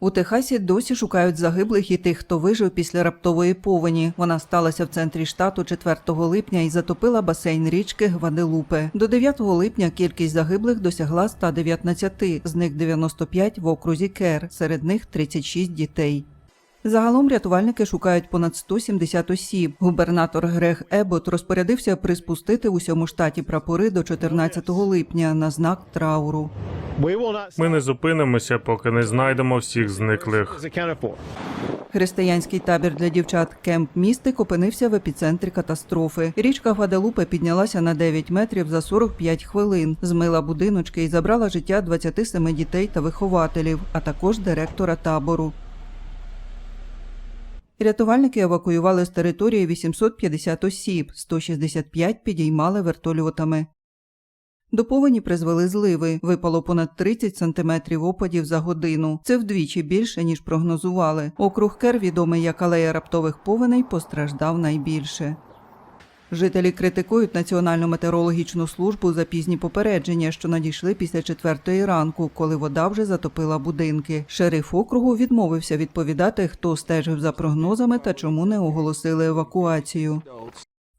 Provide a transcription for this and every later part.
У Техасі досі шукають загиблих і тих, хто вижив після раптової повені. Вона сталася в центрі штату 4 липня і затопила басейн річки Гваделупе. До 9 липня кількість загиблих досягла 119, з них 95 в окрузі Кер, серед них 36 дітей. Загалом рятувальники шукають понад 170 осіб. Губернатор Грег Ебот розпорядився приспустити усьому штаті прапори до 14 липня на знак трауру. Ми не зупинимося, поки не знайдемо всіх зниклих. Християнський табір для дівчат Кемп Містик опинився в епіцентрі катастрофи. Річка Гваделупе піднялася на 9 метрів за 45 хвилин, змила будиночки і забрала життя 27 дітей та вихователів, а також директора табору. Рятувальники евакуювали з території 850 осіб, 165 підіймали вертольотами. До повені призвели зливи. Випало понад 30 сантиметрів опадів за годину. Це вдвічі більше, ніж прогнозували. Округ Кер, відомий як алея раптових повеней, постраждав найбільше. Жителі критикують Національну метеорологічну службу за пізні попередження, що надійшли після четвертої ранку, коли вода вже затопила будинки. Шериф округу відмовився відповідати, хто стежив за прогнозами та чому не оголосили евакуацію.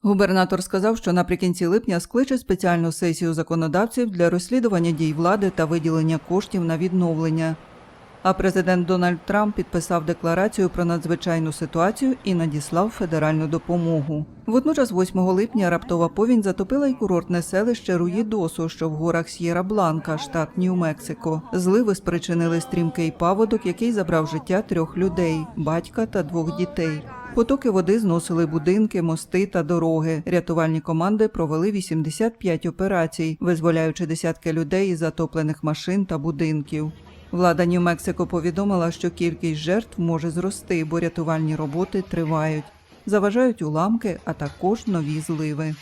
Губернатор сказав, що наприкінці липня скличе спеціальну сесію законодавців для розслідування дій влади та виділення коштів на відновлення. А президент Дональд Трамп підписав декларацію про надзвичайну ситуацію і надіслав федеральну допомогу. Водночас, 8 липня, раптова повінь затопила й курортне селище Руїдосу, що в горах С'єра Бланка, штат Нью-Мексико. Зливи спричинили стрімкий паводок, який забрав життя трьох людей батька та двох дітей. Потоки води зносили будинки, мости та дороги. Рятувальні команди провели 85 операцій, визволяючи десятки людей із затоплених машин та будинків. Влада Нью-Мексико повідомила, що кількість жертв може зрости, бо рятувальні роботи тривають. Заважають уламки, а також нові зливи.